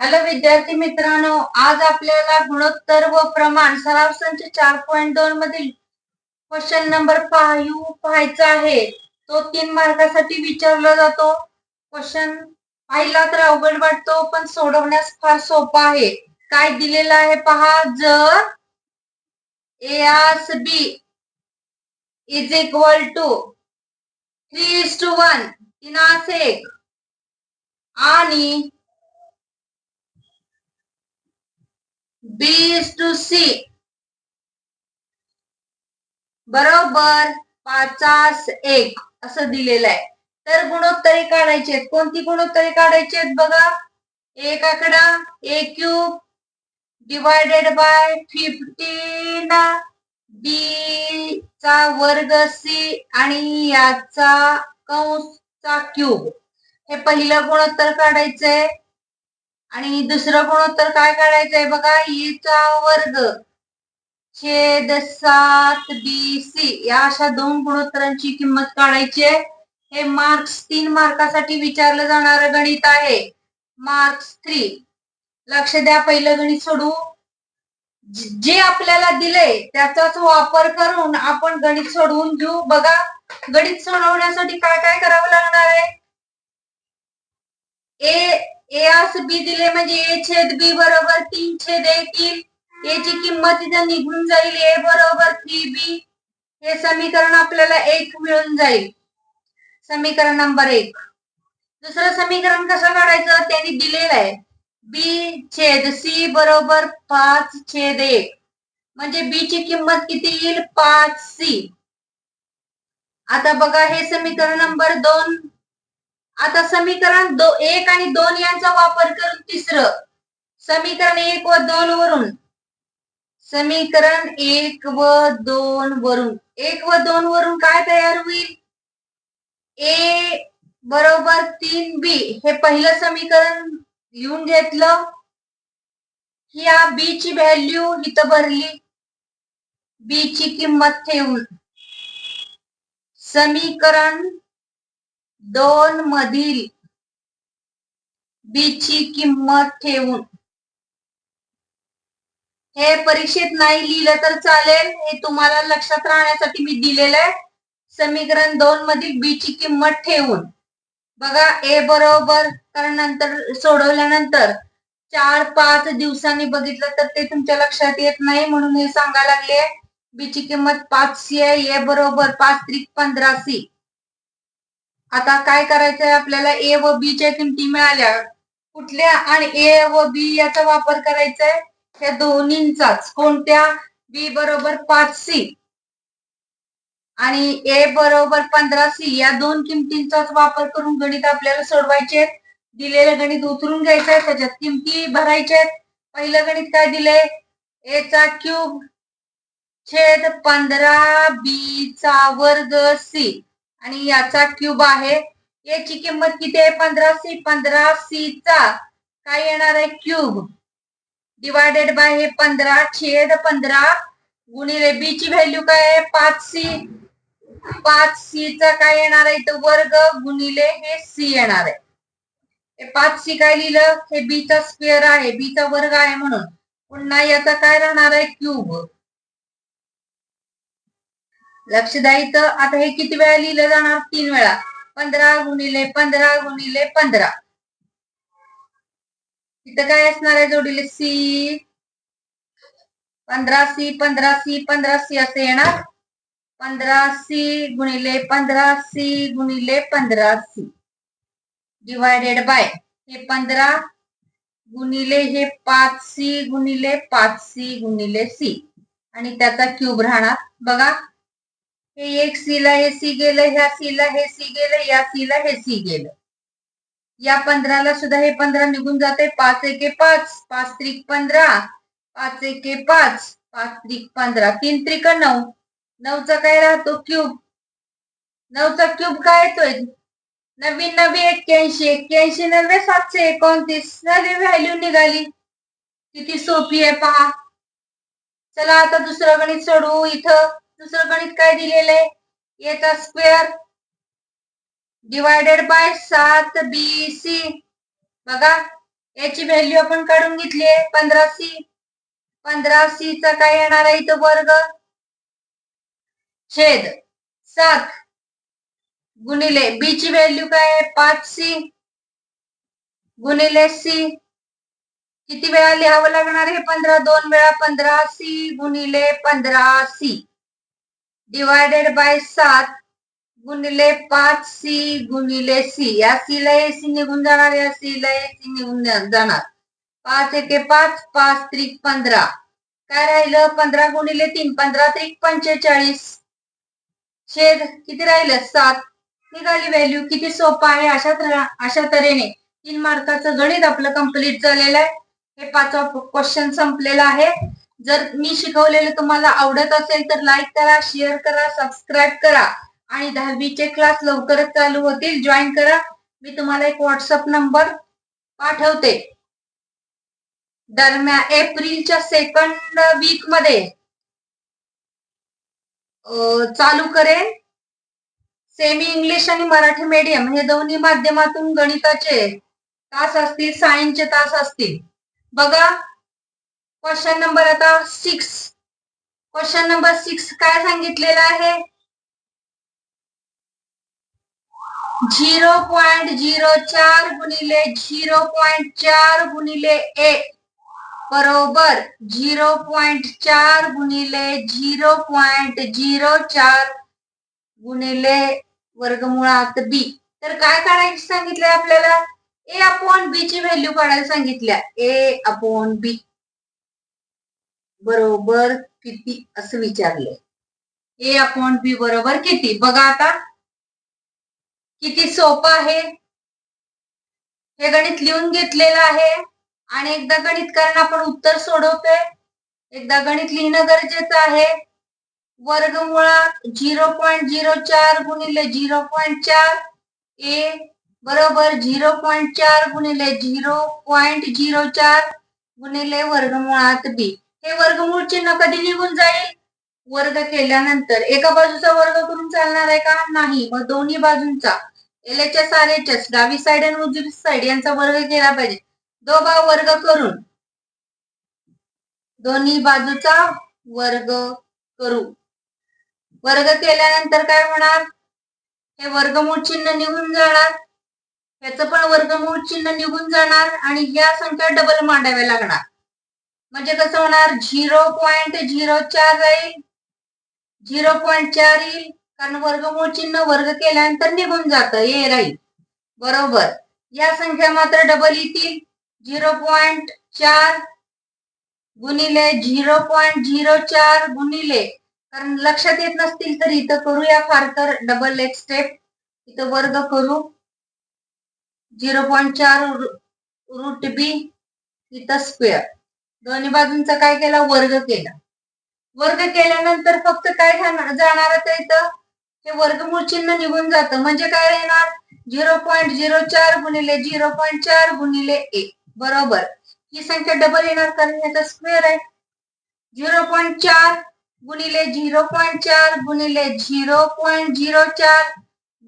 Hello विद्यार्थी मित्रांनो आज आपल्याला गुणोत्तर व प्रमाण सराव संच चार पॉईंट दोन मधील क्वेश्चन नंबर फायू पाहायचा आहे. तो तीन मार्कासाठी विचारला जातो. क्वेश्चन पाहिला तर अवघड वाटतो पण सोडवण्यास फार सोपा आहे. काय दिलेलं आहे पहा जर S B is equal to three is to one तीनास एक आणि बी इज टू सी बरोबर पाचास एक. असं दिलेलं आहे. तर गुणोत्तरे काढायची आहेत. कोणती गुणोत्तरे काढायची आहेत बघा? एक आकडा A cube divided by fifteen B चा वर्ग सी आणि याचा कंसचा क्यूब हे पहिलं गुणोत्तर काढायचंय. आणि दुसरं गुणोत्तर काय काढायचंय बघा? ईचा वर्ग. छेद सात बी सी या अशा दोन गुणोत्तरांची किंमत काढायची आहे. हे मार्क्स तीन मार्कासाठी विचारलं जाणारं गणित आहे. मार्क्स थ्री लक्ष द्या पहिलं गणित सोडू. जे आपल्याला दिले त्याचाच वापर करून आपण गणित सोडवून घेऊ. बघा गणित सोडवण्यासाठी काय काय करावं लागणार आहे? ए ए आस बी दिले म्हणजे ए छेद बी बरोबर तीन छेद एक येईल ए ची किंमत इथं निघून जाईल ए बरोबर थ्री बी. हे समीकरण आपल्याला एक मिळून जाईल. समीकरण नंबर एक. दुसरं समीकरण कसं काढायचं? त्यांनी दिलेलं आहे. बी छेद सी बरोबर पाच छेद एक. म्हणजे बी ची किंमत किती येईल? पाच सी. आता बघा हे समीकरण नंबर दोन. आता समीकरण दो एक आणि दोन यांचा वापर करून तिसरं. समीकरण एक व दोन वरून. समीकरण एक व दोन वरून. एक व दोन वरून काय तयार होईल? ए बरोबर तीन बी. हे पहिलं समीकरण लिहून घेतलं. या बी ची व्हॅल्यू इथं भरली. बी ची किंमत ठेवून. समीकरण दोन मधील बी ची किंमत ठेवून. हे परीक्षेत नाही लिहिलं तर चालेल. हे तुम्हाला लक्षात राहण्यासाठी मी दिलेलं आहे. समीकरण दोन मधील बी ची किंमत ठेवून. बघा ए बरोबर कारण नंतर सोडवल्यानंतर चार पाच दिवसांनी बघितलं तर ते तुमच्या लक्षात येत नाही म्हणून हे सांगायला लागले. बी ची किंमत पाच सी आहे. ए बरोबर पाच त्रिक पंधरा सी आता काय करायचंय? आपल्याला ए व बी च्या किमती मिळाल्या. कुठल्या आणि ए व बी याचा वापर करायचा आहे ह्या दोन्हींचाच. कोणत्या? बी बरोबर पाच सी आणि ए बरोबर पंधरा सी या दोन किमतींचाच वापर करून गणित आपल्याला सोडवायचे दिलेलं गणित उतरून घ्यायचं आहे त्याच्यात किमती भरायच्या आहेत. पहिलं गणित काय दिलंय? ए चा क्यूब छेद पंधरा बी चा वर्ग सी आणि याचा क्यूब आहे. याची किंमत किती आहे? पंधरा सी पंधरा सी चा. काय येणार आहे? क्यूब डिवायडेड बाय हे पंधरा छेद पंधरा गुणिले बी ची व्हॅल्यू काय आहे? पाच सी पाच सी चा काय येणार आहे? इथं वर्ग गुणिले हे सी येणार आहे. हे पाच सी काय लिहिलं? हे बी चा स्क्वेअर आहे. बी चा वर्ग आहे म्हणून. पुन्हा याचा काय राहणार आहे? क्यूब लक्षदायी तर आता हे किती वेळा लिहिलं जाणार? तीन वेळा. पंधरा गुणिले पंधरा गुणिले पंधरा. इथं काय असणार आहे जोडीले? सी पंधरा सी पंधरा सी पंधरा सी असे येणार. पंधरा सी गुणिले पंधरा सी गुणिले पंधरा सी डिवायडेड बाय हे पंधरा गुणिले हे पाच सी गुणिले पाच सी गुणिले सी आणि त्याचा क्यूब राहणार. बघा हे एक सी ला हे सी गेलं ह्या सी ला हे सी गेलं या सी ला हे सी गेलं. या पंधराला सुद्धा हे पंधरा निघून जाते पाच एके पाच पाच त्रिक पंधरा पाच एके पाच पाच त्रिक पंधरा. तीन त्रिक नऊ. नऊचा काय राहतो? क्यूब. नऊचा क्यूब काय येतोय? नवीन नवी एक्क्याऐंशी. एक्क्याऐंशी नव्हे सातशे एकोणतीस. नवी व्हॅल्यू निघाली. किती सोपी आहे पहा. चला आता दुसरं गणित सोडवू इथं. दुसरं गणित काय दिलेलं आहे याचा स्क्वेअर डिवायडेड बाय सात बी सी बघा याची व्हॅल्यू आपण काढून घेतली आहे पंधरा सी पंधरा सी चा काय येणार आहे इथं वर्ग? छेद सात गुणिले बी ची व्हॅल्यू काय आहे? पाच सी गुणिले सी किती वेळा लिहावं लागणार हे पंधरा दोन वेळा पंधरा सी गुणिले पंधरा सी डिवायडेड बाय सात गुणिले पाच सी गुणिले सी. या सी ला ए सी निघून जाणार या सी ला ए सी निघून जाणार. पाच एके पाच पाच त्रिक पंधरा. काय राहिलं? पंधरा गुणिले तीन पंधरा त्रिक पंचेचाळीस. छेद किती राहिलं? सात. निघाली व्हॅल्यू किती सोपा आहे? अशा अशा तऱ्हेने तीन मार्काचं गणित आपलं कंप्लीट झालेलं आहे. हे पाचवा क्वेश्चन संपलेला आहे. जर मी शिकवलेलं तुम्हाला आवडत असेल तर लाईक करा शेअर करा सबस्क्राईब करा. आणि दहावीचे क्लास लवकरच चालू होतील. जॉईन करा. मी तुम्हाला एक व्हॉट्सअप नंबर पाठवते. दरम्यान एप्रिलच्या सेकंड वीकमध्ये चालू करेन. सेमी इंग्लिश आणि मराठी मीडियम हे दोन्ही माध्यमातून गणिताचे तास असतील सायन्सचे तास असतील. बघा क्वेश्चन नंबर आता सिक्स क्वेश्चन नंबर सिक्स काय सांगितलेलं आहे? झिरो पॉइंट झिरो चार गुणिले झिरो पॉइंट चार गुणिले एक बरोबर झिरो पॉइंट चार गुणिले झिरो पॉइंट झिरो चार गुणिले वर्गमुळात बी तर काय काढायचं सांगितलंय आपल्याला? ए अपॉन बी ची व्हॅल्यू काढायला सांगितल्या. ए अपॉन बी बरोबर किती असं विचारले ए अपॉन बी बरोबर किती? बघा आता. किती सोपं आहे? हे गणित लिहून घेतलेलं आहे. आणि एकदा गणित कारण आपण उत्तर सोडवतोय. एकदा गणित लिहिणं गरजेचं आहे. वर्गमुळात झिरो पॉईंट झिरो चार गुणिले झिरो पॉईंट चार. ए बरोबर झिरो पॉईंट चार गुणिले झिरो पॉईंट झिरो चार गुणिले वर्गमुळात बी. हे वर्गमूळ चिन्ह कधी निघून जाईल? वर्ग केल्यानंतर. एका बाजूचा वर्ग करून चालणार आहे का? नाही. मग दोन्ही बाजूंचा. L H S R H S डावी साइड आणि उजवी साइड यांचा वर्ग केला पाहिजे. दोघा वर्ग करून. दोन्ही बाजूचा वर्ग करू. वर्ग केल्यानंतर काय होणार? हे वर्गमूळ चिन्ह निघून जाणार. ह्याचं पण वर्गमूळ चिन्ह निघून जाणार आणि या संख्या डबल मांडाव्या लागणार. म्हणजे कसं होणार? झिरो पॉईंट झिरो चार राहील झिरो पॉईंट चार येईल. कारण वर्गमूळ चिन्ह वर्ग केल्यानंतर निघून जातं. हे राहील. बरोबर. या संख्या मात्र डबल येतील. झिरो पॉईंट चार गुणिले झिरो पॉईंट झिरो चार गुणिले. कारण लक्षात येत नसतील तर इथं करूया फार तर डबल एक स्टेप इथं वर्ग करू. झिरो पॉईंट चार रूट बी इथं स्क्वेअर दोन्ही बाजूंचा काय केला? वर्ग केला. वर्ग केल्यानंतर फक्त काय जाणार जाणार तर इथं? हे वर्गमूळ चिन्ह निघून जातं. म्हणजे काय येणार झिरो पॉईंट झिरो चार गुणिले झिरो पॉईंट चार गुणिले एक. बरोबर? ही संख्या डबल येणार कारण याचा स्क्वेअर आहे. झिरो पॉईंट चार गुणिले झिरो पॉईंट चार गुणिले झिरो पॉईंट झिरो चार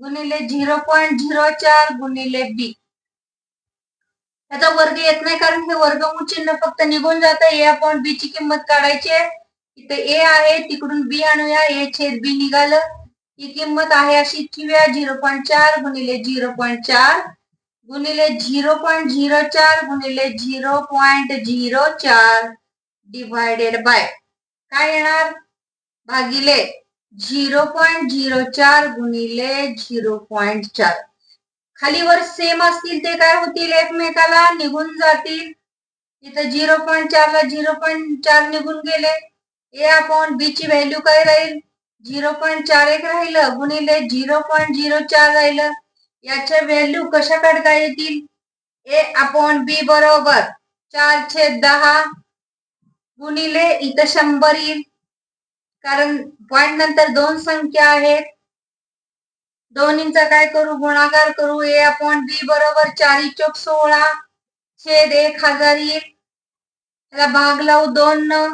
गुणिले झिरो पॉईंट झिरो चार गुणिले बी. त्याचा वर्ग येत नाही कारण हे वर्गमूळ चिन्ह फक्त निघून जात. ए अपॉन बी ची किंमत काढायची आहे. इथे ए आहे तिकडून बी आणूया. ए छेद बी निघालं. ही किंमत आहे अशी. ठेवूया झिरो पॉईंट चार गुणिले झिरो पॉईंट चार गुणिले झिरो पॉईंट झिरो चार गुणिले झिरो पॉईंट झिरो चार डिवायडेड बाय. काय येणार? भागिले झिरो पॉईंट झिरो चार गुणिले झिरो पॉईंट चार. खालीवर सेम असतील ते काय होतील? एकमेकाला निघून जातील. इथं झिरो पॉईंट चार ला झिरो पॉईंट चार निघून गेले. ए अपॉन बी ची व्हॅल्यू काय राहील? झिरो पॉईंट चार एक राहिलं गुणिले झिरो पॉईंट झिरो चार राहिलं. याच्या व्हॅल्यू कशा काढता येतील? ए अपॉन बी बरोबर चार छेद दहा गुणिले इथं शंभर येईल. कारण पॉईंट नंतर दोन संख्या आहेत. दोन्हींचा काय करू? गुणाकार करू? ए अपॉन बी बरोबर चारी चौक सोळा छेद एक हजार येईल त्याला भाग लावू दोन न.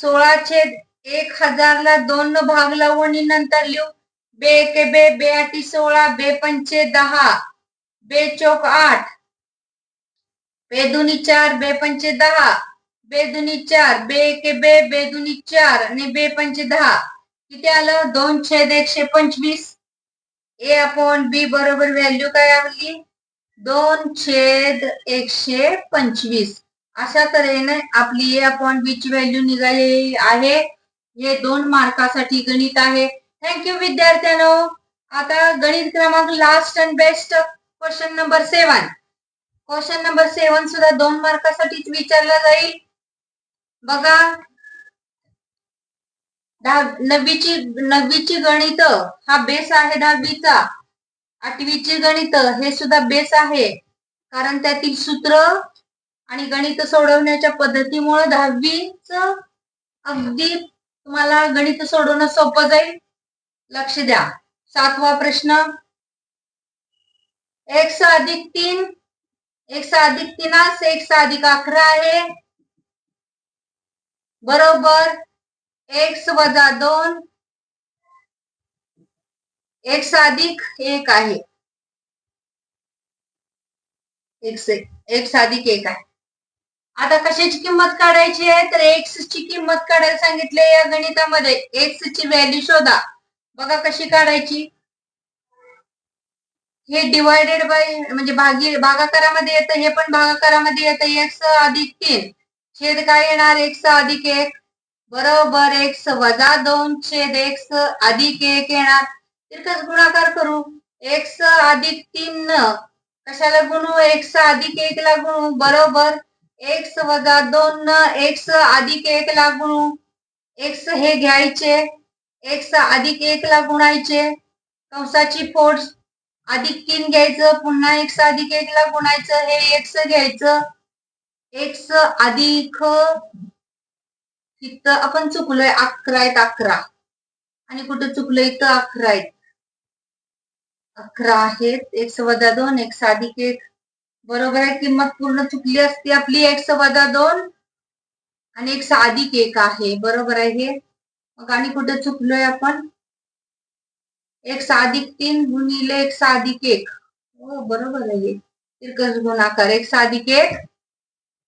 सोळा छेद एक हजारला दोन न भाग लावू आणि नंतर लिहू. बे एके बे बे आठी सोळा बे पंचे दहा बे चौक आठ. बे दुनी चार बे पंचे दहा. बे दुनी चार बे एके बे बे दुनी चार आणि बे पंचे दहा. किती आलं? दोन छेद एकशे पंचवीस. ए अपॉन बी बरोबर व्हॅल्यू काय आली दोन छेद एकशे पंचवीस. अशा तऱ्हेने आपली ए अपॉन बी ची व्हॅल्यू निघालेली आहे. हे दोन मार्कासाठी गणित आहे. थँक्यू विद्यार्थ्यांनो. आता गणित क्रमांक last and best question number seven question number seven सुद्धा दोन मार्कासाठीच विचारला जाईल. बघा नववीची नववीची गणित हा बेस आहे दहावीचा. आठवीचे गणित हे सुद्धा बेस आहे. कारण त्यातील सूत्र आणि गणित सोडवण्याच्या पद्धतीमुळे दहावीच अगदी तुम्हाला गणित सोडवणं सोपं जाईल. लक्ष द्या. सातवा प्रश्न. एक अधिक तीन एक अधिक तीनास एक अधिक अकरा आहे. बरोबर. एक्स वजा दोन. एक्स अधिक एक आहे. एक्स एक्स अधिक एक आहे. आता कशाची किंमत काढायची आहे? तर एक्स ची किंमत काढायला सांगितले या गणितामध्ये. एक्स ची व्हॅल्यू शोधा. बघा कशी काढायची? हे डिवायडेड बाय म्हणजे भागी भागाकारामध्ये येतं हे पण भागाकारामध्ये येतं. एक्स अधिक तीन. छेद काय येणार? एक्स अधिक एक. बरोबर एक्स वजा दोन छेद एक्स अधिक एक येणार. तिरकस गुणाकार करू. एक्स अधिक तीन कशाला गुणू? एक्स अधिक एक ला गुणू. बरोबर. एक्स वजा दोन न एक्स अधिक एक ला गुणू. एक्स हे घ्यायचे. एक्स अधिक एक ला गुणायचे. कंसाची फोड अधिक तीन घ्यायचं. पुन्हा एक्स अधिक एक ला गुणायचं. हे एक्स घ्यायचं. एक्स अधिक इथं आपण चुकलोय अकरा आहेत अकरा. आणि कुठं चुकलोय इथं अकरा आहेत? अकरा आहेत. एक वजा दोन एक अधिक एक. बरोबर आहे किंमत पूर्ण चुकली असती आपली एक वजा दोन आणि एक अधिक एक आहे. बरोबर आहे हे? मग आणि कुठं चुकलोय आपण? एक अधिक तीन गुणिले एक अधिक एक. हो बरोबर आहे तिरकस गुणाकार. एक अधिक एक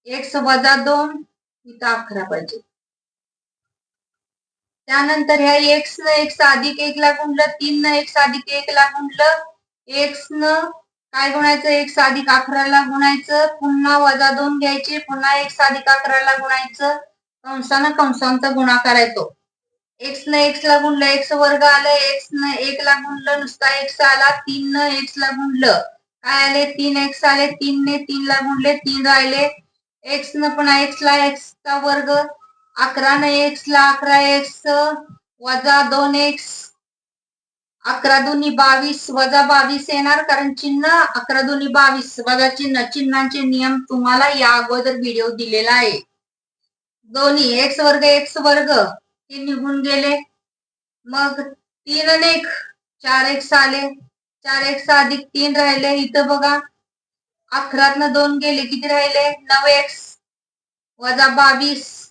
एक वजा दोन इथं अकरा पाहिजे. त्यानंतर ह्या एक्स न एक अधिक एक ला गुणलं तीन न एक अधिक एक ला गुणलं एक्स न काय गुणायचं? एक अधिक अकराला गुणायचं. पुन्हा वजा दोन घ्यायचे. पुन्हा एक अधिक अकराला गुणायचं. कंसानं कंसांचा गुणाकार येतो एक्स न एक्स ला गुणलं एक्स वर्ग आलं. एक्स न एक ला गुणलं नुसता एक्स आला. तीन न एक्स ला. गुणलं काय आले? तीन एक्स आले. तीन ने तीन ला गुणले तीन राहिले. एक्स न पुन्हा एक्स ला एक्स चा वर्ग. अकरा न एक्स ला अकरा एक्स वजा दोन एक्स अकरा दोन्ही बावीस वजा बावीस येणार कारण चिन्ह अकरा दोन्ही बावीस वजा चिन्ह चिन्हांचे नियम तुम्हाला या अगोदर व्हिडिओ दिलेला आहे. दोन्ही एक्स वर्ग एक्स वर्ग हे निघून गेले. मग तीन आणि एक चार एक्स आले. चार एक्स अधिक तीन राहिले इथं बघा. अकरात दोन गेले किती राहिले? नऊ एक्स वजा बावीस.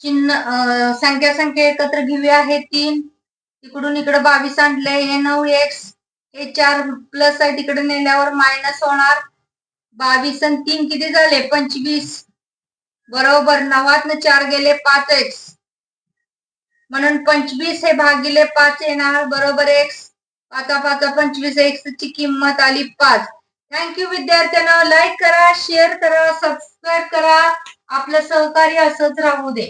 चिन्ह संख्या संख्या एकत्र घेऊया. हे तीन. तिकडून इकडे बावीस आणले हे नऊ एक्स हे चार प्लस आहे. तिकडे नेल्यावर मायनस होणार. बावीस आणि तीन किती झाले? पंचवीस. बरोबर. नवात चार गेले पाच एक्स म्हणून पंचवीस हे भागिले पाच येणार. बरोबर एक्स पाचा पाच पंचवीस एक्स ची किंमत आली पाच. थँक्यू विद्यार्थ्यांना. लाईक करा शेअर करा सबस्क्राईब करा. आपलं सहकार्य असंच राहू दे.